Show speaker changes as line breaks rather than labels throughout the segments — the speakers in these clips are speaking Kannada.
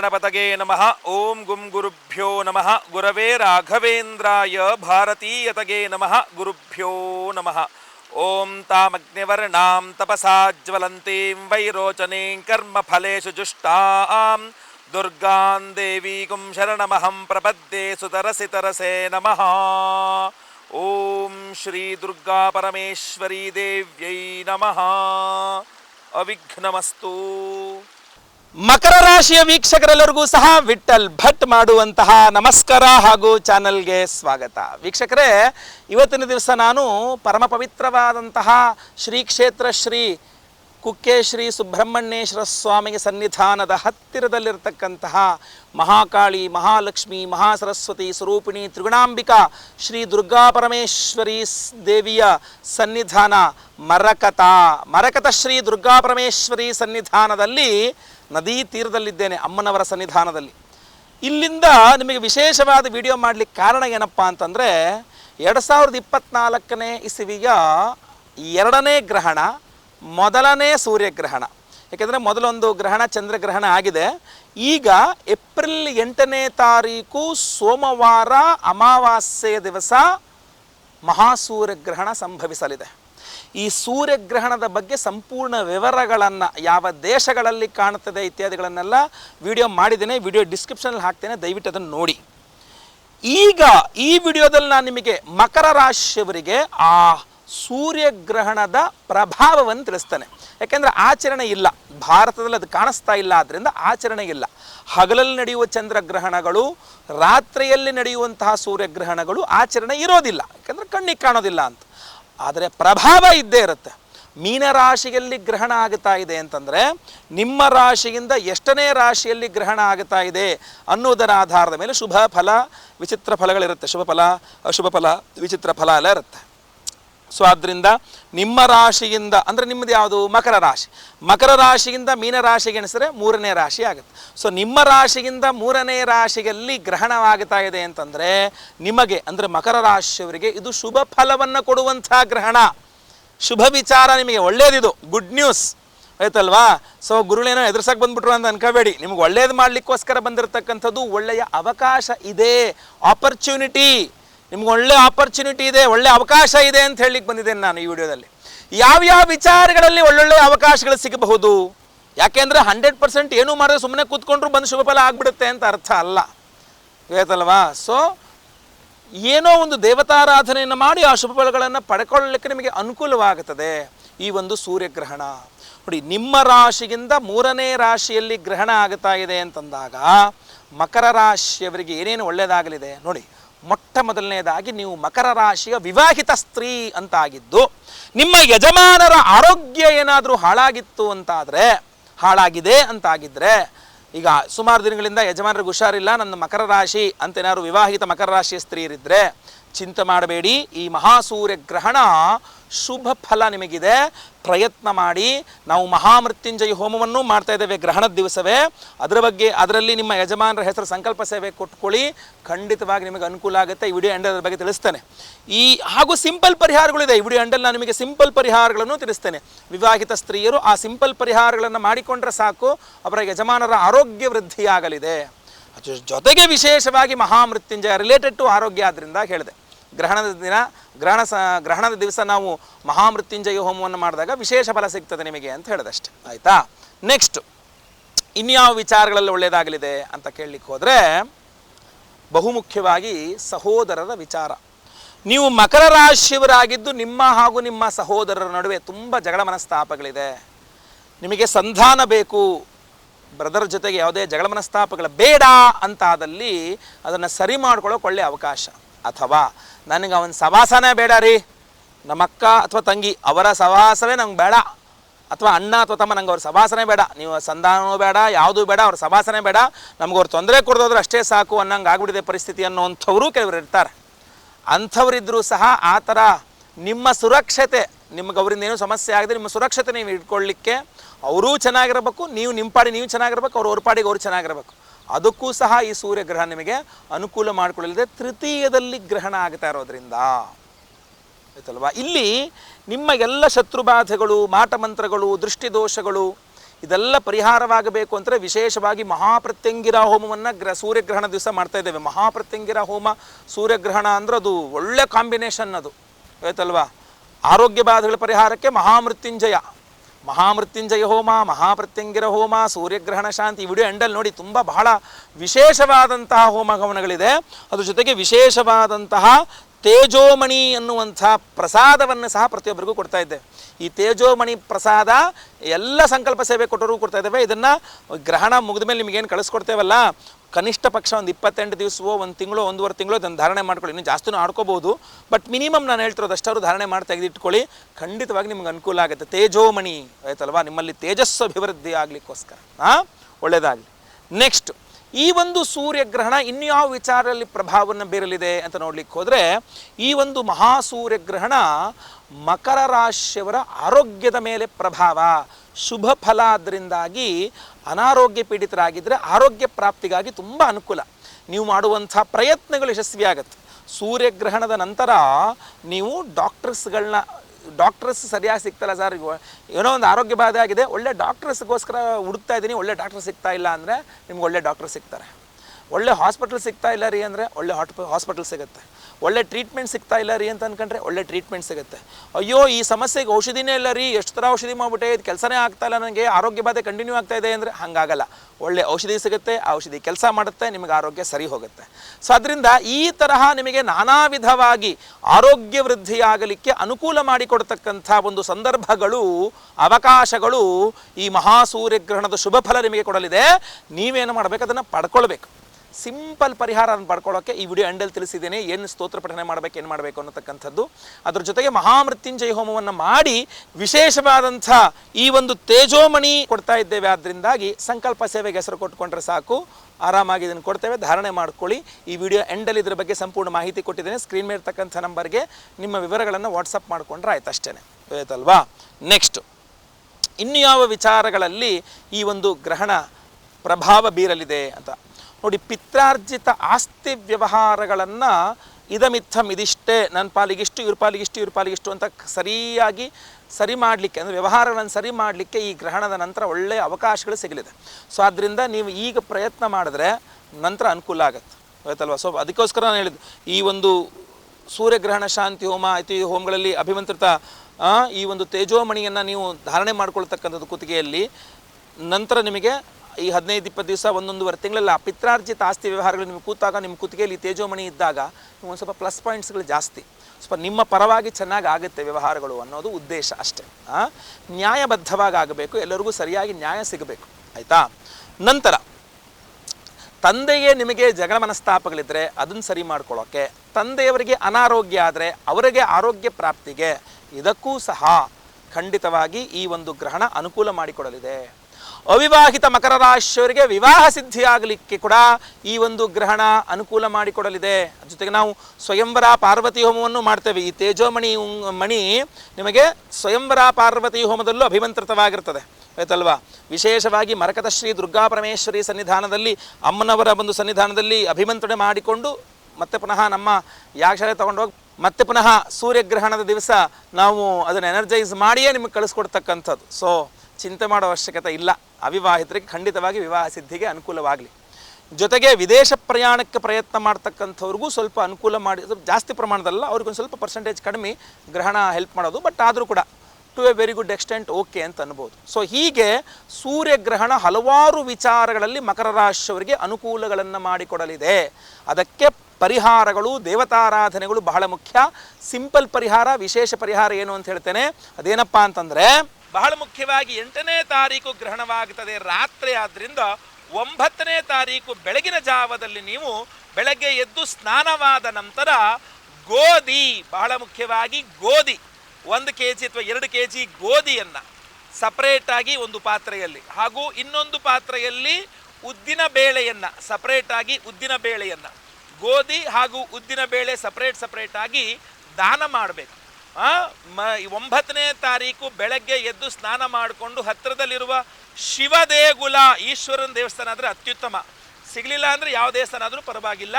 ಗಂ ಗಣಪತಗೆ ನಮಃ ಓಂ ಗುಂ ಗುರುಭ್ಯೋ ನಮಃ ಗುರವೇ ರಾಘವೇಂದ್ರಾಯ ಭಾರತೀಯತಗೆ ನಮಃ ಗುರುಭ್ಯೋ ನಮಃ ಓಂ ತಾಮಗ್ನಿವರ್ಣಾಂ ತಪಸಾ ಜ್ವಲಂತೀಂ ವೈರೋಚನೀಂ ಕರ್ಮಫಲೇಷು ಜುಷ್ಟಾಂ ದುರ್ಗಾಂ ದೇವೀಗುಂ ಶರಣಮಹಂ ಪ್ರಪದ್ಯೆ ಸುತರಸಿ ತರಸೆ ನಮಃ ಓಂ ಶ್ರೀ ದುರ್ಗಾ ಪರಮೇಶ್ವರಿ ದೇವ್ಯೈ ನಮಃ ಅವಿಘ್ನಮಸ್ತು ಮಕರ ರಾಶಿಯ ವೀಕ್ಷಕರೆಲ್ಲರಿಗೂ ಸಹ ವಿಠಲ್ ಭಟ್ ಮಾಡುವಂತಹ ನಮಸ್ಕಾರ ಹಾಗೂ ಚಾನಲ್ಗೆ ಸ್ವಾಗತ. ವೀಕ್ಷಕರೇ, ಇವತ್ತಿನ ದಿವಸ ನಾನು ಪರಮ ಪವಿತ್ರವಾದಂತಹ ಶ್ರೀ ಕ್ಷೇತ್ರ ಶ್ರೀ ಕುಕ್ಕೆ ಶ್ರೀ ಸುಬ್ರಹ್ಮಣ್ಯೇಶ್ವರ ಸ್ವಾಮಿಗೆ ಸನ್ನಿಧಾನದ ಹತ್ತಿರದಲ್ಲಿರತಕ್ಕಂತಹ ಮಹಾಕಾಳಿ, ಮಹಾಲಕ್ಷ್ಮಿ, ಮಹಾಸರಸ್ವತಿ ಸ್ವರೂಪಿಣಿ ತ್ರಿಗುಣಾಂಬಿಕಾ ಶ್ರೀ ದುರ್ಗಾ ಪರಮೇಶ್ವರಿ ದೇವಿಯ ಸನ್ನಿಧಾನ ಮರಕತ. ಮರಕತ ಶ್ರೀ ದುರ್ಗಾ ಪರಮೇಶ್ವರಿ ಸನ್ನಿಧಾನದಲ್ಲಿ ನದಿ ತೀರದಲ್ಲಿದ್ದೇನೆ ಅಮ್ಮನವರ ಸನ್ನಿಧಾನದಲ್ಲಿ. ಇಲ್ಲಿಂದ ನಿಮಗೆ ವಿಶೇಷವಾದ ವಿಡಿಯೋ ಮಾಡಲಿಕ್ಕೆ ಕಾರಣ ಏನಪ್ಪ ಅಂತಂದರೆ, ಎರಡು ಸಾವಿರದ ಇಪ್ಪತ್ನಾಲ್ಕನೇ ಇಸವಿಯ ಎರಡನೇ ಗ್ರಹಣ, ಮೊದಲನೇ ಸೂರ್ಯಗ್ರಹಣ. ಯಾಕೆಂದರೆ ಮೊದಲೊಂದು ಗ್ರಹಣ ಚಂದ್ರಗ್ರಹಣ ಆಗಿದೆ. ಈಗ ಏಪ್ರಿಲ್ ಎಂಟನೇ ತಾರೀಕು ಸೋಮವಾರ ಅಮಾವಾಸ್ಯೆಯ ದಿವಸ ಮಹಾಸೂರ್ಯಗ್ರಹಣ ಸಂಭವಿಸಲಿದೆ. ಈ ಸೂರ್ಯಗ್ರಹಣದ ಬಗ್ಗೆ ಸಂಪೂರ್ಣ ವಿವರಗಳನ್ನು ಯಾವ ದೇಶಗಳಲ್ಲಿ ಕಾಣುತ್ತದೆ ಇತ್ಯಾದಿಗಳನ್ನೆಲ್ಲ ವಿಡಿಯೋ ಮಾಡಿದ್ದೇನೆ. ವಿಡಿಯೋ ಡಿಸ್ಕ್ರಿಪ್ಷನಲ್ಲಿ ಹಾಕ್ತೇನೆ. ದಯವಿಟ್ಟು ಅದನ್ನು ನೋಡಿ. ಈಗ ಈ ವಿಡಿಯೋದಲ್ಲಿ ನಾನು ನಿಮಗೆ ಮಕರ ರಾಶಿಯವರಿಗೆ ಆ ಸೂರ್ಯಗ್ರಹಣದ ಪ್ರಭಾವವನ್ನು ತಿಳಿಸ್ತೇನೆ. ಯಾಕೆಂದರೆ ಆಚರಣೆ ಇಲ್ಲ. ಭಾರತದಲ್ಲಿ ಅದು ಕಾಣಿಸ್ತಾ ಇಲ್ಲ. ಆದ್ದರಿಂದ ಆಚರಣೆ ಇಲ್ಲ. ಹಗಲಲ್ಲಿ ನಡೆಯುವ ಚಂದ್ರಗ್ರಹಣಗಳು, ರಾತ್ರಿಯಲ್ಲಿ ನಡೆಯುವಂತಹ ಸೂರ್ಯಗ್ರಹಣಗಳು ಆಚರಣೆ ಇರೋದಿಲ್ಲ. ಯಾಕೆಂದರೆ ಕಣ್ಣಿಗೆ ಕಾಣೋದಿಲ್ಲ ಅಂತ. ಆದರೆ ಪ್ರಭಾವ ಇದ್ದೇ ಇರುತ್ತೆ. ಮೀನರಾಶಿಯಲ್ಲಿ ಗ್ರಹಣ ಆಗ್ತಾ ಇದೆ ಅಂತಂದರೆ ನಿಮ್ಮ ರಾಶಿಯಿಂದ ಎಷ್ಟನೇ ರಾಶಿಯಲ್ಲಿ ಗ್ರಹಣ ಆಗ್ತಾ ಇದೆ ಅನ್ನೋದರ ಆಧಾರದ ಮೇಲೆ ಶುಭ ಫಲ, ವಿಚಿತ್ರ ಫಲಗಳಿರುತ್ತೆ. ಶುಭ ಫಲ, ಅಶುಭ ಫಲ, ವಿಚಿತ್ರ ಫಲ ಎಲ್ಲ ಇರುತ್ತೆ. ಸೊ ಆದ್ದರಿಂದ ನಿಮ್ಮ ರಾಶಿಯಿಂದ, ಅಂದರೆ ನಿಮ್ಮದು ಯಾವುದು? ಮಕರ ರಾಶಿ. ಮಕರ ರಾಶಿಯಿಂದ ಮೀನ ರಾಶಿಗೆ ಎಣಿಸಿದ್ರೆ ಮೂರನೇ ರಾಶಿ ಆಗುತ್ತೆ. ಸೊ ನಿಮ್ಮ ರಾಶಿಯಿಂದ ಮೂರನೇ ರಾಶಿಯಲ್ಲಿ ಗ್ರಹಣವಾಗ್ತಾ ಇದೆ ಅಂತಂದರೆ ನಿಮಗೆ, ಅಂದರೆ ಮಕರ ರಾಶಿಯವರಿಗೆ ಇದು ಶುಭ ಫಲವನ್ನು ಕೊಡುವಂಥ ಗ್ರಹಣ. ಶುಭ ವಿಚಾರ ನಿಮಗೆ ಒಳ್ಳೇದಿದು. ಗುಡ್ ನ್ಯೂಸ್ ಆಯ್ತಲ್ವಾ? ಸೊ ಗುರುಳೇನೋ ಎದುರ್ಸಕ್ಕೆ ಬಂದ್ಬಿಟ್ರು ಅಂತ ಅನ್ಕೋಬೇಡಿ. ನಿಮ್ಗೆ ಒಳ್ಳೇದು ಮಾಡಲಿಕ್ಕೋಸ್ಕರ ಬಂದಿರತಕ್ಕಂಥದ್ದು ಒಳ್ಳೆಯ ಅವಕಾಶ ಇದೆ. ಆಪರ್ಚುನಿಟಿ ನಿಮ್ಗೆ ಒಳ್ಳೆ ಆಪರ್ಚುನಿಟಿ ಇದೆ, ಒಳ್ಳೆ ಅವಕಾಶ ಇದೆ ಅಂತ ಹೇಳಲಿಕ್ಕೆ ಬಂದಿದ್ದೇನೆ ನಾನು ಈ ವಿಡಿಯೋದಲ್ಲಿ. ಯಾವ್ಯಾವ ವಿಚಾರಗಳಲ್ಲಿ ಒಳ್ಳೊಳ್ಳೆ ಅವಕಾಶಗಳು ಸಿಗಬಹುದು? ಯಾಕೆಂದರೆ ಹಂಡ್ರೆಡ್ ಪರ್ಸೆಂಟ್ ಏನೂ ಮಾಡಿದ್ರೆ ಸುಮ್ಮನೆ ಕೂತ್ಕೊಂಡ್ರು ಬಂದು ಶುಭಫಲ ಆಗ್ಬಿಡುತ್ತೆ ಅಂತ ಅರ್ಥ ಅಲ್ಲ. ಗೊತ್ತಲ್ವಾ ಸೊ ಏನೋ ಒಂದು ದೇವತಾರಾಧನೆಯನ್ನು ಮಾಡಿ ಆ ಶುಭ ಫಲಗಳನ್ನು ಪಡ್ಕೊಳ್ಳಲಿಕ್ಕೆ ನಿಮಗೆ ಅನುಕೂಲವಾಗುತ್ತದೆ. ಈ ಒಂದು ಸೂರ್ಯಗ್ರಹಣ. ನೋಡಿ, ನಿಮ್ಮ ರಾಶಿಗಿಂತ ಮೂರನೇ ರಾಶಿಯಲ್ಲಿ ಗ್ರಹಣ ಆಗುತ್ತಾ ಇದೆ ಅಂತಂದಾಗ ಮಕರ ರಾಶಿಯವರಿಗೆ ಏನೇನು ಒಳ್ಳೆಯದಾಗಲಿದೆ ನೋಡಿ ಮೊಟ್ಟ ಮೊದಲನೆಯದಾಗಿ ನೀವು ಮಕರ ರಾಶಿಯ ವಿವಾಹಿತ ಸ್ತ್ರೀ ಅಂತಾಗಿದ್ದು, ನಿಮ್ಮ ಯಜಮಾನರ ಆರೋಗ್ಯ ಏನಾದರೂ ಹಾಳಾಗಿತ್ತು ಅಂತಾದರೆ, ಹಾಳಾಗಿದೆ ಅಂತಾಗಿದ್ದರೆ ಈಗ ಸುಮಾರು ದಿನಗಳಿಂದ ಯಜಮಾನರಿಗೆ ಹುಷಾರಿಲ್ಲ, ನನ್ನ ಮಕರ ರಾಶಿ ಅಂತ ಏನಾದ್ರು ವಿವಾಹಿತ ಮಕರ ರಾಶಿಯ ಸ್ತ್ರೀಯರಿದ್ದರೆ ಚಿಂತೆ ಮಾಡಬೇಡಿ. ಈ ಮಹಾಸೂರ್ಯ ಗ್ರಹಣ ಶುಭ ಫಲ ನಿಮಗಿದೆ. ಪ್ರಯತ್ನ ಮಾಡಿ. ನಾವು ಮಹಾಮೃತ್ಯುಂಜಯ ಹೋಮವನ್ನು ಮಾಡ್ತಾ ಇದ್ದೇವೆ ಗ್ರಹಣದ ದಿವಸವೇ. ಅದರ ಬಗ್ಗೆ, ಅದರಲ್ಲಿ ನಿಮ್ಮ ಯಜಮಾನರ ಹೆಸರು ಸಂಕಲ್ಪ ಸೇವೆ ಕೊಟ್ಕೊಳ್ಳಿ. ಖಂಡಿತವಾಗಿ ನಿಮಗೆ ಅನುಕೂಲ ಆಗುತ್ತೆ. ಈ ವಿಡಿಯೋ ಎಂಡರ್ ಬಗ್ಗೆ ತಿಳಿಸ್ತೇನೆ. ಈ, ಹಾಗೂ ಸಿಂಪಲ್ ಪರಿಹಾರಗಳಿದೆ ಈ ವಿಡಿಯೋ ಎಂಡಲ್ಲಿ ನಾನು ನಿಮಗೆ ಸಿಂಪಲ್ ಪರಿಹಾರಗಳನ್ನು ತಿಳಿಸ್ತೇನೆ. ವಿವಾಹಿತ ಸ್ತ್ರೀಯರು ಆ ಸಿಂಪಲ್ ಪರಿಹಾರಗಳನ್ನು ಮಾಡಿಕೊಂಡ್ರೆ ಸಾಕು. ಅವರ ಯಜಮಾನರ ಆರೋಗ್ಯ ವೃದ್ಧಿಯಾಗಲಿದೆ. ಅದ್ರ ಜೊತೆಗೆ ವಿಶೇಷವಾಗಿ ಮಹಾಮೃತ್ಯುಂಜಯ ರಿಲೇಟೆಡ್ ಟು ಆರೋಗ್ಯ ಆದ್ದರಿಂದ ಹೇಳಿದೆ. ಗ್ರಹಣದ ದಿನ, ಗ್ರಹಣ ಸ, ಗ್ರಹಣದ ದಿವಸ ನಾವು ಮಹಾಮೃತ್ಯುಂಜಯ ಹೋಮವನ್ನು ಮಾಡಿದಾಗ ವಿಶೇಷ ಫಲ ಸಿಗ್ತದೆ ನಿಮಗೆ ಅಂತ ಹೇಳಿದಷ್ಟೆ. ಆಯಿತಾ? ನೆಕ್ಸ್ಟ್ ಇನ್ಯಾವ ವಿಚಾರಗಳಲ್ಲಿ ಒಳ್ಳೆಯದಾಗಲಿದೆ ಅಂತ ಕೇಳಲಿಕ್ಕೆ ಹೋದರೆ, ಬಹುಮುಖ್ಯವಾಗಿ ಸಹೋದರರ ವಿಚಾರ. ನೀವು ಮಕರ ರಾಶಿಯವರಾಗಿದ್ದು ನಿಮ್ಮ ಹಾಗೂ ನಿಮ್ಮ ಸಹೋದರರ ನಡುವೆ ತುಂಬ ಜಗಳ ಮನಸ್ತಾಪಗಳಿದೆ. ನಿಮಗೆ ಸಂಧಾನ ಬೇಕು. ಬ್ರದರ್ ಜೊತೆಗೆ ಯಾವುದೇ ಜಗಳ ಮನಸ್ತಾಪಗಳ ಬೇಡ ಅಂತಾದಲ್ಲಿ ಅದನ್ನು ಸರಿ ಮಾಡ್ಕೊಳ್ಳೋಕೆ ಒಳ್ಳೆಯ ಅವಕಾಶ. ಅಥವಾ ನನಗೆ ಅವನ ಸವಾಸನೇ ಬೇಡ ರೀ. ನಮ್ಮ ಅಕ್ಕ ಅಥವಾ ತಂಗಿ, ಅವರ ಸವಾಸವೇ ನಂಗೆ ಬೇಡ. ಅಥವಾ ಅಣ್ಣ ಅಥವಾ ತಮ್ಮ ನಂಗೆ ಅವ್ರ ಸಭಾಸನೆ ಬೇಡ. ನೀವು ಸಂಧಾನವೂ ಬೇಡ, ಯಾವುದೂ ಬೇಡ, ಅವ್ರ ಸಭಾಸನೆ ಬೇಡ. ನಮ್ಗೆ ಅವ್ರು ತೊಂದರೆ ಕೊಡೋದ್ರೆ ಅಷ್ಟೇ ಸಾಕು ಅನ್ನಂಗೆ ಆಗ್ಬಿಟ್ಟಿದೆ ಪರಿಸ್ಥಿತಿ ಅನ್ನೋವಂಥವರು ಕೆಲವರು ಇರ್ತಾರೆ. ಅಂಥವರಿದ್ದರೂ ಸಹ ಆ ಥರ ನಿಮ್ಮ ಸುರಕ್ಷತೆ ನಿಮ್ಗೆ ಅವರಿಂದ ಏನೂ ಸಮಸ್ಯೆ ಆಗದೆ ನಿಮ್ಮ ಸುರಕ್ಷತೆ ನೀವು ಇಟ್ಕೊಳ್ಳಿಕ್ಕೆ ಅವರೂ ಚೆನ್ನಾಗಿರಬೇಕು, ನೀವು ನಿಮ್ಮ ಪಾಡಿ ನೀವು ಚೆನ್ನಾಗಿರ್ಬೇಕು, ಅವ್ರು ಅವ್ರ ಪಾಡಿಗೆ ಅವ್ರು ಚೆನ್ನಾಗಿರಬೇಕು. ಅದಕ್ಕೂ ಸಹ ಈ ಸೂರ್ಯಗ್ರಹಣ ನಿಮಗೆ ಅನುಕೂಲ ಮಾಡಿಕೊಳ್ಳಲಿದೆ ತೃತೀಯದಲ್ಲಿ ಗ್ರಹಣ ಆಗ್ತಾ ಇರೋದ್ರಿಂದ ಆಯ್ತಲ್ವಾ? ಇಲ್ಲಿ ನಿಮ್ಮ ಎಲ್ಲ ಶತ್ರುಬಾಧೆಗಳು ಮಾಟಮಂತ್ರಗಳು ದೃಷ್ಟಿದೋಷಗಳು ಇದೆಲ್ಲ ಪರಿಹಾರವಾಗಬೇಕು ಅಂದರೆ ವಿಶೇಷವಾಗಿ ಮಹಾಪ್ರತ್ಯಂಗಿರ ಹೋಮವನ್ನು ಗ್ರ, ಸೂರ್ಯಗ್ರಹಣ ದಿವಸ ಮಾಡ್ತಾ ಇದ್ದೇವೆ. ಮಹಾಪ್ರತ್ಯಂಗಿರ ಹೋಮ ಸೂರ್ಯಗ್ರಹಣ ಅಂದ್ರೆ ಅದು ಒಳ್ಳೆ ಕಾಂಬಿನೇಷನ್ ಅದು. ಆಯ್ತಲ್ವಾ? ಆರೋಗ್ಯ ಬಾಧೆಗಳ ಪರಿಹಾರಕ್ಕೆ ಮಹಾಮೃತ್ಯುಂಜಯ. ಮಹಾಮೃತ್ಯುಂಜಯ ಹೋಮ, ಮಹಾಪ್ರತ್ಯಂಗಿರ ಹೋಮ, ಸೂರ್ಯಗ್ರಹಣ ಶಾಂತಿ, ವಿಡಿಯೋ ಎಂಡಲ್ಲಿ ನೋಡಿ ತುಂಬ ಬಹಳ ವಿಶೇಷವಾದಂತಹ ಹೋಮ ಅದರ ಜೊತೆಗೆ ವಿಶೇಷವಾದಂತಹ ತೇಜೋಮಣಿ ಅನ್ನುವಂಥ ಪ್ರಸಾದವನ್ನು ಸಹ ಪ್ರತಿಯೊಬ್ಬರಿಗೂ ಕೊಡ್ತಾ ಇದ್ದೇವೆ ಈ ತೇಜೋಮಣಿ ಪ್ರಸಾದ ಎಲ್ಲ ಸಂಕಲ್ಪ ಸೇವೆ ಕೊಟ್ಟರು ಕೊಡ್ತಾ ಇದ್ದೇವೆ. ಇದನ್ನು ಗ್ರಹಣ ಮುಗಿದ ಮೇಲೆ ನಿಮಗೇನು ಕಳಿಸ್ಕೊಡ್ತೇವಲ್ಲ, ಕನಿಷ್ಠ ಪಕ್ಷ ಒಂದು ಇಪ್ಪತ್ತೆಂಟು ದಿವಸವೋ, ಒಂದು ತಿಂಗಳು, ಒಂದೂವರೆ ತಿಂಗಳು ಅದನ್ನು ಧಾರಣೆ ಮಾಡ್ಕೊಳ್ಳಿ. ಇನ್ನೂ ಜಾಸ್ತಿನೂ ಆಡ್ಕೋಬೋದು. ಬಟ್ ಮಿನಿಮಮ್ ನಾನು ಹೇಳ್ತಿರೋದು ಅಷ್ಟಾದ್ರು ಧಾರಣೆ ಮಾಡಿ ತೆಗೆದಿಟ್ಕೊಳ್ಳಿ. ಖಂಡಿತವಾಗಿ ನಿಮ್ಗೆ ಅನುಕೂಲ ಆಗುತ್ತೆ. ತೇಜೋಮಣಿ, ಆಯ್ತಲ್ವಾ? ನಿಮ್ಮಲ್ಲಿ ತೇಜಸ್ಸು ಅಭಿವೃದ್ಧಿ ಆಗಲಿಕ್ಕೋಸ್ಕರ. ಹಾಂ? ಒಳ್ಳೆಯದಾಗಲಿ ನೆಕ್ಸ್ಟ್ ಈ ಒಂದು ಸೂರ್ಯಗ್ರಹಣ ಇನ್ಯಾವ ವಿಚಾರದಲ್ಲಿ ಪ್ರಭಾವವನ್ನು ಬೀರಲಿದೆ ಅಂತ ನೋಡ್ಲಿಕ್ಕೆ ಹೋದರೆ, ಈ ಒಂದು ಮಹಾ ಸೂರ್ಯಗ್ರಹಣ ಮಕರ ರಾಶಿಯವರ ಆರೋಗ್ಯದ ಮೇಲೆ ಪ್ರಭಾವ. ಶುಭ ಫಲ ಅದರಿಂದಾಗಿ ಅನಾರೋಗ್ಯ ಪೀಡಿತರಾಗಿದ್ದರೆ ಆರೋಗ್ಯ ಪ್ರಾಪ್ತಿಗಾಗಿ ತುಂಬ ಅನುಕೂಲ. ನೀವು ಮಾಡುವಂಥ ಪ್ರಯತ್ನಗಳು ಯಶಸ್ವಿಯಾಗತ್ತೆ. ಸೂರ್ಯಗ್ರಹಣದ ನಂತರ ನೀವು ಡಾಕ್ಟರ್ಸ್ಗಳನ್ನ ಡಾಕ್ಟರ್ಸ್ ಸರಿಯಾಗಿ ಸಿಗ್ತಲ್ಲ ಸರ್? ಏನೋ ಒಂದು ಆರೋಗ್ಯ ಬಾಧೆ ಆಗಿದೆ. ಒಳ್ಳೆ ಡಾಕ್ಟರ್ಸ್ಗೋಸ್ಕರ ಹುಡುಕ್ತಾ ಇದ್ದೀನಿ. ಒಳ್ಳೆ ಡಾಕ್ಟರ್ ಸಿಗ್ತಾ ಇಲ್ಲ ಅಂದರೆ ನಿಮ್ಗೆ ಒಳ್ಳೆ ಡಾಕ್ಟರ್ ಸಿಗ್ತಾರೆ. ಒಳ್ಳೆ ಹಾಸ್ಪಿಟಲ್ ಸಿಗ್ತಾ ಇಲ್ಲ ರೀ ಅಂದರೆ ಒಳ್ಳೆ ಹಾಟ್, ಹಾಸ್ಪಿಟಲ್ ಸಿಗುತ್ತೆ. ಒಳ್ಳೆ ಟ್ರೀಟ್ಮೆಂಟ್ ಸಿಗ್ತಾ ಇಲ್ಲ ರೀ ಅಂತ ಅನ್ಕೊಂಡ್ರೆ ಒಳ್ಳೆ ಟ್ರೀಟ್ಮೆಂಟ್ ಸಿಗುತ್ತೆ. ಅಯ್ಯೋ, ಈ ಸಮಸ್ಯೆಗೆ ಔಷಧಿನೇ ಇಲ್ಲ ರೀ, ಎಷ್ಟು ಥರ ಔಷಧಿ ಮಾಡಿಬಿಟ್ಟೆ, ಇದು ಕೆಲಸನೇ ಆಗ್ತಾ ಇಲ್ಲ ನನಗೆ ಆರೋಗ್ಯ ಬಾಧೆ ಕಂಟಿನ್ಯೂ ಆಗ್ತಾ ಇದೆ ಅಂದರೆ ಹಾಗಾಗಲ್ಲ. ಒಳ್ಳೆ ಔಷಧಿ ಸಿಗುತ್ತೆ ಔಷಧಿ ಕೆಲಸ ಮಾಡುತ್ತೆ, ನಿಮಗೆ ಆರೋಗ್ಯ ಸರಿ ಹೋಗುತ್ತೆ. ಸೊ, ಅದರಿಂದ ಈ ತರಹ ನಿಮಗೆ ನಾನಾ ವಿಧವಾಗಿ ಆರೋಗ್ಯ ವೃದ್ಧಿಯಾಗಲಿಕ್ಕೆ ಅನುಕೂಲ ಮಾಡಿಕೊಡ್ತಕ್ಕಂಥ ಒಂದು ಸಂದರ್ಭಗಳು, ಅವಕಾಶಗಳು ಈ ಮಹಾಸೂರ್ಯಗ್ರಹಣದ ಶುಭ ಫಲ ನಿಮಗೆ ಕೊಡಲಿದೆ. ನೀವೇನು ಮಾಡಬೇಕು? ಅದನ್ನು ಪಡ್ಕೊಳ್ಬೇಕು. ಸಿಂಪಲ್ ಪರಿಹಾರ ಅನ್ನು ಪಡ್ಕೊಳ್ಳೋಕ್ಕೆ ಈ ವಿಡಿಯೋ ಎಂಡಲ್ಲಿ ತಿಳಿಸಿದ್ದೇನೆ. ಏನು ಸ್ತೋತ್ರ ಪಠನೆ ಮಾಡಬೇಕು, ಏನು ಮಾಡಬೇಕು ಅನ್ನತಕ್ಕಂಥದ್ದು. ಅದ್ರ ಜೊತೆಗೆ ಮಹಾಮೃತ್ಯುಂಜಯ ಹೋಮವನ್ನು ಮಾಡಿ ವಿಶೇಷವಾದಂಥ ಈ ಒಂದು ತೇಜೋಮಣಿ ಕೊಡ್ತಾ ಇದ್ದೇವೆ. ಆದ್ದರಿಂದಾಗಿ ಸಂಕಲ್ಪ ಸೇವೆಗೆ ಹೆಸರು ಕೊಟ್ಕೊಂಡ್ರೆ ಸಾಕು. ಆರಾಮಾಗಿ ಇದನ್ನು ಕೊಡ್ತೇವೆ. ಧಾರಣೆ ಮಾಡ್ಕೊಳ್ಳಿ. ಈ ವಿಡಿಯೋ ಎಂಡಲ್ಲಿ ಇದ್ರ ಬಗ್ಗೆ ಸಂಪೂರ್ಣ ಮಾಹಿತಿ ಕೊಟ್ಟಿದ್ದೇನೆ. ಸ್ಕ್ರೀನ್ ಮೇಲೆ ಇರ್ತಕ್ಕಂಥ ನಂಬರ್ಗೆ ನಿಮ್ಮ ವಿವರಗಳನ್ನು ವಾಟ್ಸಪ್ ಮಾಡಿಕೊಂಡ್ರೆ ಆಯ್ತು ಅಷ್ಟೇ ಆಯ್ತಲ್ವಾ ನೆಕ್ಸ್ಟ್ ಇನ್ನು ಯಾವ ವಿಚಾರಗಳಲ್ಲಿ ಈ ಒಂದು ಗ್ರಹಣ ಪ್ರಭಾವ ಬೀರಲಿದೆ ಅಂತ ನೋಡಿ, ಪಿತ್ರಾರ್ಜಿತ ಆಸ್ತಿ ವ್ಯವಹಾರಗಳನ್ನು ಇದಮಿತ್ತಂ ಇದಿಷ್ಟೇ ನನ್ನ ಪಾಲಿಗಿಷ್ಟು, ಇವ್ರ ಪಾಲಿಗಿಷ್ಟು ಇವ್ರ ಪಾಲಿಗಿಷ್ಟು ಅಂತ ಸರಿಯಾಗಿ ಸರಿ ಮಾಡಲಿಕ್ಕೆ, ಅಂದರೆ ವ್ಯವಹಾರಗಳನ್ನು ಸರಿ ಮಾಡಲಿಕ್ಕೆ ಈ ಗ್ರಹಣದ ನಂತರ ಒಳ್ಳೆಯ ಅವಕಾಶಗಳು ಸಿಗಲಿದೆ. ಸೊ ಆದ್ದರಿಂದ ನೀವು ಈಗ ಪ್ರಯತ್ನ ಮಾಡಿದ್ರೆ ನಂತರ ಅನುಕೂಲ ಆಗುತ್ತೆ. ಆಯ್ತಲ್ವಾ ಸೊ ಅದಕ್ಕೋಸ್ಕರ ನಾನು ಹೇಳಿದ್ದು, ಈ ಒಂದು ಸೂರ್ಯಗ್ರಹಣ, ಶಾಂತಿ ಹೋಮ ಐತಿ ಹೋಮಗಳಲ್ಲಿ ಅಭಿಮಂತ್ರಿತ ಈ ಒಂದು ತೇಜೋಮಣಿಯನ್ನು ನೀವು ಧಾರಣೆ ಮಾಡಿಕೊಳ್ತಕ್ಕಂಥದ್ದು ಕುತ್ತಿಗೆಯಲ್ಲಿ ನಂತರ ನಿಮಗೆ ಈ ಹದಿನೈದು, ಇಪ್ಪತ್ತು ದಿವಸ ಒಂದೊಂದುವರೆ ತಿಂಗಳಲ್ಲಿ ಪಿತ್ರಾರ್ಜಿತ ಆಸ್ತಿ ವ್ಯವಹಾರಗಳು ನಿಮ್ಮ ಕೂತಾಗ, ನಿಮ್ಮ ಕುತ್ತಿಗೆಯಲ್ಲಿ ತೇಜೋಮಣಿ ಇದ್ದಾಗ ಒಂದು ಸ್ವಲ್ಪ ಪ್ಲಸ್ ಪಾಯಿಂಟ್ಸ್ಗಳು ಜಾಸ್ತಿ. ಸ್ವಲ್ಪ ನಿಮ್ಮ ಪರವಾಗಿ ಚೆನ್ನಾಗಿ ಆಗುತ್ತೆ ವ್ಯವಹಾರಗಳು ಅನ್ನೋದು ಉದ್ದೇಶ ಅಷ್ಟೇ? ನ್ಯಾಯಬದ್ಧವಾಗಿ ಆಗಬೇಕು, ಎಲ್ಲರಿಗೂ ಸರಿಯಾಗಿ ನ್ಯಾಯ ಸಿಗಬೇಕು. ಆಯಿತಾ? ನಂತರ, ತಂದೆಯೇ ನಿಮಗೆ ಜಗಳ ಮನಸ್ತಾಪಗಳಿದ್ದರೆ ಅದನ್ನು ಸರಿ ಮಾಡ್ಕೊಳ್ಳೋಕ್ಕೆ ತಂದೆಯವರಿಗೆ ಅನಾರೋಗ್ಯ ಆದರೆ ಅವರಿಗೆ ಆರೋಗ್ಯ ಪ್ರಾಪ್ತಿಗೆ ಇದಕ್ಕೂ ಸಹ ಖಂಡಿತವಾಗಿ ಈ ಒಂದು ಗ್ರಹಣ ಅನುಕೂಲ ಮಾಡಿಕೊಡಲಿದೆ. ಅವಿವಾಹಿತ ಮಕರ ರಾಶಿಯವರಿಗೆ ವಿವಾಹ ಸಿದ್ಧಿಯಾಗಲಿಕ್ಕೆ ಕೂಡ ಈ ಒಂದು ಗ್ರಹಣ ಅನುಕೂಲ ಮಾಡಿಕೊಡಲಿದೆ. ಜೊತೆಗೆ ನಾವು ಸ್ವಯಂವರ ಪಾರ್ವತಿ ಹೋಮವನ್ನು ಮಾಡ್ತೇವೆ. ಈ ತೇಜೋಮಣಿ ಮಣಿ ನಿಮಗೆ ಸ್ವಯಂವರ ಪಾರ್ವತಿ ಹೋಮದಲ್ಲೂ ಅಭಿಮಂತ್ರಿತವಾಗಿರ್ತದೆ ಆಯ್ತಲ್ವಾ? ವಿಶೇಷವಾಗಿ ಮರಕತ ಶ್ರೀ ದುರ್ಗಾ ಪರಮೇಶ್ವರಿ ಸನ್ನಿಧಾನದಲ್ಲಿ ಅಮ್ಮನವರ ಒಂದು ಸನ್ನಿಧಾನದಲ್ಲಿ ಅಭಿಮಂತ್ರಣೆ ಮಾಡಿಕೊಂಡು ಮತ್ತೆ ಪುನಃ ನಮ್ಮ ಯಾಗಶಾಲೆ ತಗೊಂಡೋಗಿ ಮತ್ತೆ ಪುನಃ ಸೂರ್ಯಗ್ರಹಣದ ದಿವಸ ನಾವು ಅದನ್ನು ಎನರ್ಜೈಸ್ ಮಾಡಿಯೇ ನಿಮಗೆ ಕಳಿಸ್ಕೊಡ್ತಕ್ಕಂಥದ್ದು. ಸೊ ಚಿಂತೆ ಮಾಡೋ ಅವಶ್ಯಕತೆ ಇಲ್ಲ. ಅವಿವಾಹಿತರಿಗೆ ಖಂಡಿತವಾಗಿ ವಿವಾಹ ಸಿದ್ಧಿಗೆ ಅನುಕೂಲವಾಗಲಿ. ಜೊತೆಗೆ ವಿದೇಶ ಪ್ರಯಾಣಕ್ಕೆ ಪ್ರಯತ್ನ ಮಾಡ್ತಕ್ಕಂಥವ್ರಿಗೂ ಸ್ವಲ್ಪ ಅನುಕೂಲ ಮಾಡಿ ಜಾಸ್ತಿ ಪ್ರಮಾಣದಲ್ಲ, ಅವ್ರಿಗೊಂದು ಸ್ವಲ್ಪ ಪರ್ಸೆಂಟೇಜ್ ಕಡಿಮೆ ಗ್ರಹಣ ಹೆಲ್ಪ್ ಮಾಡೋದು ಬಟ್ ಆದರೂ ಕೂಡ to a very good extent okay ಅಂತ ಅನ್ಬೋದು. ಸೊ ಹೀಗೆ ಸೂರ್ಯಗ್ರಹಣ ಹಲವಾರು ವಿಚಾರಗಳಲ್ಲಿ ಮಕರ ರಾಶಿಯವರಿಗೆ ಅನುಕೂಲಗಳನ್ನು ಮಾಡಿಕೊಡಲಿದೆ. ಅದಕ್ಕೆ ಪರಿಹಾರಗಳು, ದೇವತಾರಾಧನೆಗಳು ಬಹಳ ಮುಖ್ಯ. ಸಿಂಪಲ್ ಪರಿಹಾರ, ವಿಶೇಷ ಪರಿಹಾರ ಏನು ಅಂತ ಹೇಳ್ತೇನೆ. ಅದೇನಪ್ಪ ಅಂತಂದರೆ ಬಹಳ ಮುಖ್ಯವಾಗಿ ಎಂಟನೇ ತಾರೀಕು ಗ್ರಹಣವಾಗುತ್ತದೆ. ರಾತ್ರಿ ಆದ್ದರಿಂದ ಒಂಬತ್ತನೇ ತಾರೀಕು ಬೆಳಗಿನ ಜಾವದಲ್ಲಿ ನೀವು ಬೆಳಗ್ಗೆ ಎದ್ದು ಸ್ನಾನವಾದ ನಂತರ ಗೋಧಿ, ಬಹಳ ಮುಖ್ಯವಾಗಿ ಗೋಧಿ, ಒಂದು ಕೆ ಜಿ ಅಥವಾ ಎರಡು ಕೆ ಜಿ ಗೋಧಿಯನ್ನು ಸಪ್ರೇಟಾಗಿ ಒಂದು ಪಾತ್ರೆಯಲ್ಲಿ ಹಾಗೂ ಇನ್ನೊಂದು ಪಾತ್ರೆಯಲ್ಲಿ ಉದ್ದಿನ ಬೇಳೆಯನ್ನು ಸಪ್ರೇಟಾಗಿ ಉದ್ದಿನ ಬೇಳೆಯನ್ನು, ಗೋಧಿ ಹಾಗೂ ಉದ್ದಿನ ಬೇಳೆ ಸಪ್ರೇಟ್ ಸಪ್ರೇಟಾಗಿ ದಾನ ಮಾಡಬೇಕು. ಮ ಒಂಬತ್ತನೇ ತಾರೀಕು ಬೆಳಗ್ಗೆ ಎದ್ದು ಸ್ನಾನ ಮಾಡಿಕೊಂಡು ಹತ್ತಿರದಲ್ಲಿರುವ ಶಿವದೇಗುಲ ಈಶ್ವರನ ದೇವಸ್ಥಾನ ಆದರೆ ಅತ್ಯುತ್ತಮ. ಸಿಗಲಿಲ್ಲ ಅಂದರೆ ಯಾವ ದೇವಸ್ಥಾನ ಆದರೂ ಪರವಾಗಿಲ್ಲ.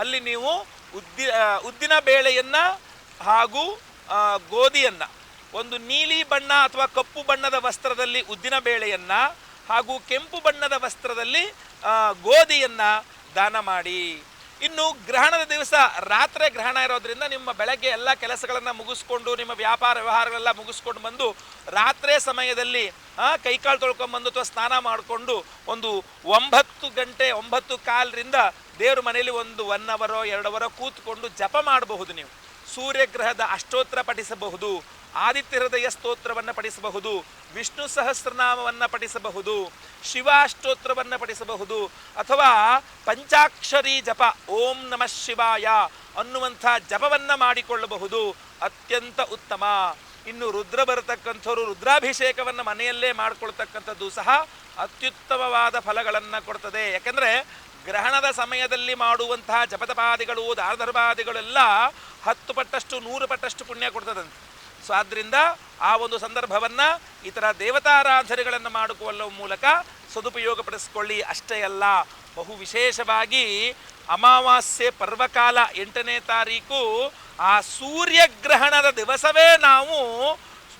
ಅಲ್ಲಿ ನೀವು ಉದ್ದಿ ಉದ್ದಿನ ಬೇಳೆಯನ್ನು ಹಾಗೂ ಗೋಧಿಯನ್ನು, ಒಂದು ನೀಲಿ ಬಣ್ಣ ಅಥವಾ ಕಪ್ಪು ಬಣ್ಣದ ವಸ್ತ್ರದಲ್ಲಿ ಉದ್ದಿನ ಬೇಳೆಯನ್ನು ಹಾಗೂ ಕೆಂಪು ಬಣ್ಣದ ವಸ್ತ್ರದಲ್ಲಿ ಗೋಧಿಯನ್ನು ದಾನ ಮಾಡಿ. ಇನ್ನು ಗ್ರಹಣದ ದಿವಸ ರಾತ್ರಿ ಗ್ರಹಣ ಇರೋದ್ರಿಂದ ನಿಮ್ಮ ಬೆಳಗ್ಗೆ ಎಲ್ಲ ಕೆಲಸಗಳನ್ನು ಮುಗಿಸ್ಕೊಂಡು, ನಿಮ್ಮ ವ್ಯಾಪಾರ ವ್ಯವಹಾರಗಳೆಲ್ಲ ಮುಗಿಸ್ಕೊಂಡು ಬಂದು ರಾತ್ರಿ ಸಮಯದಲ್ಲಿ ಕೈಕಾಲು ತೊಳ್ಕೊಂಬಂದು ಅಥವಾ ಸ್ನಾನ ಮಾಡಿಕೊಂಡು ಒಂದು ಒಂಬತ್ತು ಗಂಟೆ, ಒಂಬತ್ತು ಕಾಲರಿಂದ ದೇವ್ರ ಮನೆಯಲ್ಲಿ ಒಂದು ಒನ್ ಅವರೋ ಎರಡು ಅವರೋ ಕೂತ್ಕೊಂಡು ಜಪ ಮಾಡಬಹುದು ನೀವು. ಸೂರ್ಯಗ್ರಹದ ಅಷ್ಟೋತ್ತರ ಪಠಿಸಬಹುದು. ಆದಿತ್ಯ ಹೃದಯ ಸ್ತೋತ್ರವನ್ನು ಪಠಿಸಬಹುದು, ವಿಷ್ಣು ಸಹಸ್ರನಾಮವನ್ನು ಪಠಿಸಬಹುದು ಶಿವಾಷ್ಟೋತ್ರವನ್ನು ಪಠಿಸಬಹುದು, ಅಥವಾ ಪಂಚಾಕ್ಷರಿ ಜಪ, ಓಂ ನಮಃ ಶಿವಾಯ ಅನ್ನುವಂಥ ಜಪವನ್ನು ಮಾಡಿಕೊಳ್ಳಬಹುದು, ಅತ್ಯಂತ ಉತ್ತಮ. ಇನ್ನು ರುದ್ರ ಬರತಕ್ಕಂಥವ್ರು ರುದ್ರಾಭಿಷೇಕವನ್ನು ಮನೆಯಲ್ಲೇ ಮಾಡಿಕೊಳ್ತಕ್ಕಂಥದ್ದು ಸಹ ಅತ್ಯುತ್ತಮವಾದ ಫಲಗಳನ್ನು ಕೊಡ್ತದೆ. ಯಾಕೆಂದರೆ ಗ್ರಹಣದ ಸಮಯದಲ್ಲಿ ಮಾಡುವಂತಹ ಜಪತಪಾದಿಗಳು ದಾರಧರ್ಮಾದಿಗಳೆಲ್ಲ ಹತ್ತು ಪಟ್ಟಷ್ಟು, ನೂರು ಪಟ್ಟಷ್ಟು ಪುಣ್ಯ ಕೊಡ್ತದಂತೆ. ಸೊ ಆದ್ದರಿಂದ ಆ ಒಂದು ಸಂದರ್ಭವನ್ನು ಈ ಥರ ದೇವತಾರಾಧನೆಗಳನ್ನು ಮಾಡಿಕೊಳ್ಳುವ ಮೂಲಕ ಸದುಪಯೋಗ ಪಡಿಸ್ಕೊಳ್ಳಿ ಅಷ್ಟೇ ಅಲ್ಲ, ಬಹು ವಿಶೇಷವಾಗಿ ಅಮಾವಾಸ್ಯೆ ಪರ್ವಕಾಲ ಎಂಟನೇ ತಾರೀಕು ಆ ಸೂರ್ಯಗ್ರಹಣದ ದಿವಸವೇ ನಾವು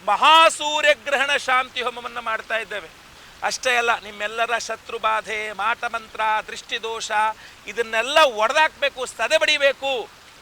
ಮಹಾಸೂರ್ಯಗ್ರಹಣ ಶಾಂತಿ ಹೋಮವನ್ನು ಮಾಡ್ತಾ ಇದ್ದೇವೆ. ಅಷ್ಟೇ ಅಲ್ಲ, ನಿಮ್ಮೆಲ್ಲರ ಶತ್ರು ಬಾಧೆ ಮಾಟಮಂತ್ರ, ದೃಷ್ಟಿದೋಷ, ಇದನ್ನೆಲ್ಲ ಒಡೆದಾಕಬೇಕು ಸದೆ ಬಡಿಬೇಕು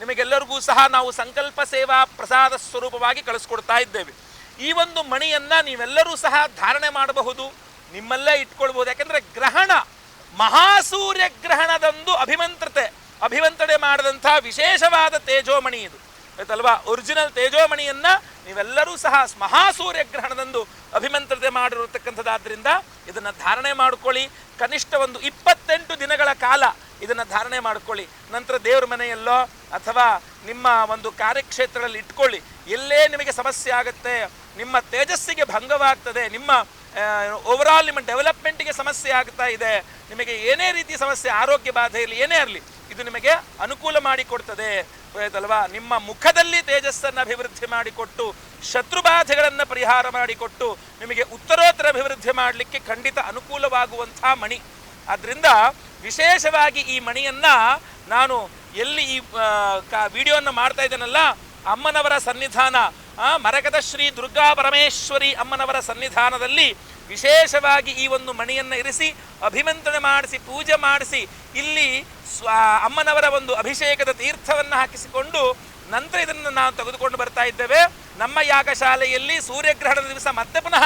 ನಿಮಗೆಲ್ಲರಿಗೂ ಸಹ ನಾವು ಸಂಕಲ್ಪ ಸೇವಾ ಪ್ರಸಾದ ಸ್ವರೂಪವಾಗಿ ಕಳಿಸ್ಕೊಡ್ತಾ ಇದ್ದೇವೆ. ಈ ಒಂದು ಮಣಿಯನ್ನು ನೀವೆಲ್ಲರೂ ಸಹ ಧಾರಣೆ ಮಾಡಬಹುದು, ನಿಮ್ಮಲ್ಲೇ ಇಟ್ಕೊಳ್ಬೋದು ಯಾಕೆಂದರೆ ಗ್ರಹಣ, ಮಹಾಸೂರ್ಯ ಗ್ರಹಣದಂದು ಅಭಿಮಂತ್ರತೆ ಅಭಿಮಂತ್ರಣೆ ಮಾಡಿದಂಥ ವಿಶೇಷವಾದ ತೇಜೋಮಣಿ ಇದು. ಆಯ್ತಲ್ವಾ? ಒರಿಜಿನಲ್ ತೇಜೋಮಣಿಯನ್ನು ನೀವೆಲ್ಲರೂ ಸಹ ಮಹಾಸೂರ್ಯ ಗ್ರಹಣದಂದು ಅಭಿಮಂತ್ರತೆ ಮಾಡಿರತಕ್ಕಂಥದ್ದಾದ್ದರಿಂದ ಇದನ್ನು ಧಾರಣೆ ಮಾಡ್ಕೊಳ್ಳಿ. ಕನಿಷ್ಠ ಒಂದು ಇಪ್ಪತ್ತೆಂಟು ದಿನಗಳ ಕಾಲ ಇದನ್ನು ಧಾರಣೆ ಮಾಡ್ಕೊಳ್ಳಿ. ನಂತರ ದೇವ್ರ ಮನೆಯಲ್ಲೋ ಅಥವಾ ನಿಮ್ಮ ಒಂದು ಕಾರ್ಯಕ್ಷೇತ್ರದಲ್ಲಿ ಇಟ್ಕೊಳ್ಳಿ. ಎಲ್ಲೇ ನಿಮಗೆ ಸಮಸ್ಯೆ ಆಗುತ್ತೆ, ನಿಮ್ಮ ತೇಜಸ್ಸಿಗೆ ಭಂಗವಾಗ್ತದೆ, ನಿಮ್ಮ ಓವರಾಲ್ ನಿಮ್ಮ ಡೆವಲಪ್ಮೆಂಟಿಗೆ ಸಮಸ್ಯೆ ಆಗ್ತಾ ಇದೆ, ನಿಮಗೆ ಏನೇ ರೀತಿ ಸಮಸ್ಯೆ, ಆರೋಗ್ಯ ಬಾಧೆಯಲ್ಲಿ ಏನೇ ಇರಲಿ, ಇದು ನಿಮಗೆ ಅನುಕೂಲ ಮಾಡಿಕೊಡ್ತದೆ ಆಯ್ತಲ್ವಾ ನಿಮ್ಮ ಮುಖದಲ್ಲಿ ತೇಜಸ್ಸನ್ನು ಅಭಿವೃದ್ಧಿ ಮಾಡಿಕೊಟ್ಟು ಶತ್ರು ಬಾಧೆಗಳನ್ನು ಪರಿಹಾರ ಮಾಡಿಕೊಟ್ಟು ನಿಮಗೆ ಉತ್ತರೋತ್ತರ ಅಭಿವೃದ್ಧಿ ಮಾಡಲಿಕ್ಕೆ ಖಂಡಿತ ಅನುಕೂಲವಾಗುವಂಥ ಮಣಿ. ಆದ್ದರಿಂದ ವಿಶೇಷವಾಗಿ ಈ ಮಣಿಯನ್ನು ನಾನು ಎಲ್ಲಿ ಈ ವಿಡಿಯೋವನ್ನು ಮಾಡ್ತಾ ಇದ್ದೇನಲ್ಲ, ಅಮ್ಮನವರ ಸನ್ನಿಧಾನ ಮರಕದ ಶ್ರೀ ದುರ್ಗಾ ಪರಮೇಶ್ವರಿ ಅಮ್ಮನವರ ಸನ್ನಿಧಾನದಲ್ಲಿ ವಿಶೇಷವಾಗಿ ಈ ಒಂದು ಮಣಿಯನ್ನು ಇರಿಸಿ, ಅಭಿಮಂತ್ರಣ ಮಾಡಿಸಿ, ಪೂಜೆ ಮಾಡಿಸಿ, ಇಲ್ಲಿ ಸ್ವ ಅಮ್ಮನವರ ಒಂದು ಅಭಿಷೇಕದ ತೀರ್ಥವನ್ನು ಹಾಕಿಸಿಕೊಂಡು ನಂತರ ಇದನ್ನು ನಾವು ತೆಗೆದುಕೊಂಡು ಬರ್ತಾ ಇದ್ದೇವೆ. ನಮ್ಮ ಯಾಗಶಾಲೆಯಲ್ಲಿ ಸೂರ್ಯಗ್ರಹಣದ ದಿವಸ ಮತ್ತೆ ಪುನಃ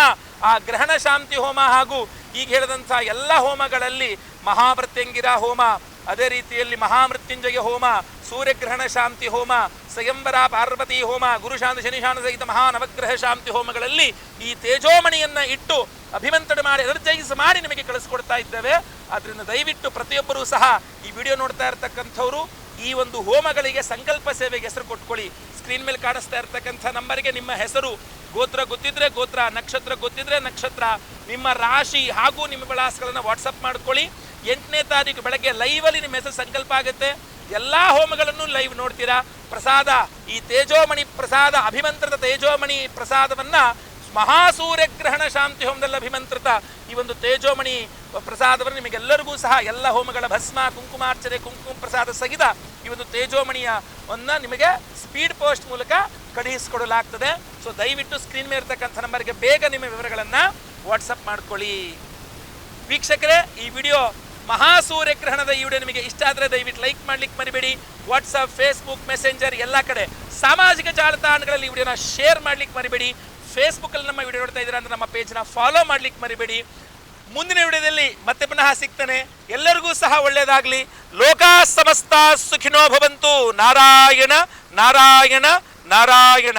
ಆ ಗ್ರಹಣ ಶಾಂತಿ ಹೋಮ ಹಾಗೂ ಈಗ ಹೇಳಿದಂಥ ಎಲ್ಲ ಹೋಮಗಳಲ್ಲಿ ಮಹಾಮೃತ್ಯಂಗಿರ ಹೋಮ, ಅದೇ ರೀತಿಯಲ್ಲಿ ಮಹಾಮೃತ್ಯುಂಜಯ ಹೋಮ, ಸೂರ್ಯಗ್ರಹಣ ಶಾಂತಿ ಹೋಮ, ಸ್ವಯಂವರ ಪಾರ್ವತಿ ಹೋಮ, ಗುರುಶಾಂತ ಶನಿಶಾನ ಸಹಿತ ಮಹಾನವಗ್ರಹ ಶಾಂತಿ ಹೋಮಗಳಲ್ಲಿ ಈ ತೇಜೋಮಣಿಯನ್ನು ಇಟ್ಟು ಅಭಿಮಂತಡ ಮಾಡಿ ಎನರ್ಜೈಸ್ ಮಾಡಿ ನಿಮಗೆ ಕಳಿಸ್ಕೊಡ್ತಾ ಇದ್ದೇವೆ. ಅದರಿಂದ ದಯವಿಟ್ಟು ಪ್ರತಿಯೊಬ್ಬರೂ ಸಹ ಈ ವಿಡಿಯೋ ನೋಡ್ತಾ ಇರತಕ್ಕಂಥವ್ರು ಈ ಒಂದು ಹೋಮಗಳಿಗೆ ಸಂಕಲ್ಪ ಸೇವೆಗೆ ಹೆಸರು ಕೊಟ್ಕೊಳ್ಳಿ. ಸ್ಕ್ರೀನ್ ಮೇಲೆ ಕಾಣಿಸ್ತಾ ಇರ್ತಕ್ಕಂಥ ನಂಬರ್ಗೆ ನಿಮ್ಮ ಹೆಸರು, ಗೋತ್ರ ಗೊತ್ತಿದ್ರೆ ಗೋತ್ರ, ನಕ್ಷತ್ರ ಗೊತ್ತಿದ್ರೆ ನಕ್ಷತ್ರ, ನಿಮ್ಮ ರಾಶಿ ಹಾಗೂ ನಿಮ್ಮ ವಿಳಾಸಗಳನ್ನು ವಾಟ್ಸಪ್ ಮಾಡ್ಕೊಳ್ಳಿ. ಎಂಟನೇ ತಾರೀಕು ಬೆಳಗ್ಗೆ ಲೈವಲ್ಲಿ ನಿಮ್ಮ ಹೆಸರು ಸಂಕಲ್ಪ ಆಗುತ್ತೆ. ಎಲ್ಲ ಹೋಮಗಳನ್ನು ಲೈವ್ ನೋಡ್ತೀರಾ? ಪ್ರಸಾದ, ಈ ತೇಜೋಮಣಿ ಪ್ರಸಾದ ಅಭಿಮಂತ್ರದ ತೇಜೋಮಣಿ ಪ್ರಸಾದವನ್ನ ಮಹಾಸೂರ್ಯಗ್ರಹಣ ಶಾಂತಿ ಹೋಮದಲ್ಲಿ ಅಭಿಮಂತ್ರಿತ ಈ ಒಂದು ತೇಜೋಮಣಿ ಪ್ರಸಾದವನ್ನು ನಿಮಗೆಲ್ಲರಿಗೂ ಸಹ ಎಲ್ಲ ಹೋಮಗಳ ಭಸ್ಮ ಕುಂಕುಮಾರ್ಚನೆ ಕುಂಕುಮ ಪ್ರಸಾದ ಸಹಿತ ಈ ಒಂದು ತೇಜೋಮಣಿಯ ಒಂದ ನಿಮಗೆ ಸ್ಪೀಡ್ ಪೋಸ್ಟ್ ಮೂಲಕ ಕಳುಹಿಸಿಕೊಡಲಾಗ್ತದೆ. ಸೊ ದಯವಿಟ್ಟು ಸ್ಕ್ರೀನ್ ಮೇಲೆ ಇರತಕ್ಕಂಥ ನಂಬರ್ಗೆ ಬೇಗ ನಿಮ್ಮ ವಿವರಗಳನ್ನು ವಾಟ್ಸಪ್ ಮಾಡ್ಕೊಳ್ಳಿ. ವೀಕ್ಷಕರೇ, ಈ ವಿಡಿಯೋ ಮಹಾಸೂರ್ಯಗ್ರಹಣದ ಈ ವಿಡಿಯೋ ನಿಮಗೆ ಇಷ್ಟ ಆದರೆ ದಯವಿಟ್ಟು ಲೈಕ್ ಮಾಡ್ಲಿಕ್ಕೆ ಮರಿಬೇಡಿ. ವಾಟ್ಸಪ್ ಫೇಸ್ಬುಕ್ ಮೆಸೆಂಜರ್ ಎಲ್ಲ ಕಡೆ ಸಾಮಾಜಿಕ ಜಾಲತಾಣಗಳಲ್ಲಿ ವಿಡಿಯೋನ ಶೇರ್ ಮಾಡ್ಲಿಕ್ಕೆ ಮರಿಬೇಡಿ. ಫೇಸ್ಬುಕ್ಕಲ್ಲಿ ನಮ್ಮ ವಿಡಿಯೋ ನೋಡ್ತಾ ಇದ್ದೀರಾ ಅಂದರೆ ನಮ್ಮ ಪೇಜ್ನ ಫಾಲೋ ಮಾಡ್ಲಿಕ್ಕೆ ಮರಿಬೇಡಿ. ಮುಂದಿನ ವಿಡಿಯೋದಲ್ಲಿ ಮತ್ತೆ ಪುನಃ ಸಿಗ್ತಾನೆ. ಎಲ್ಲರಿಗೂ ಸಹ ಒಳ್ಳೆಯದಾಗಲಿ. ಲೋಕ ಸಮಸ್ತ ಸುಖಿನೋ ಭವಂತು. ನಾರಾಯಣ ನಾರಾಯಣ ನಾರಾಯಣ.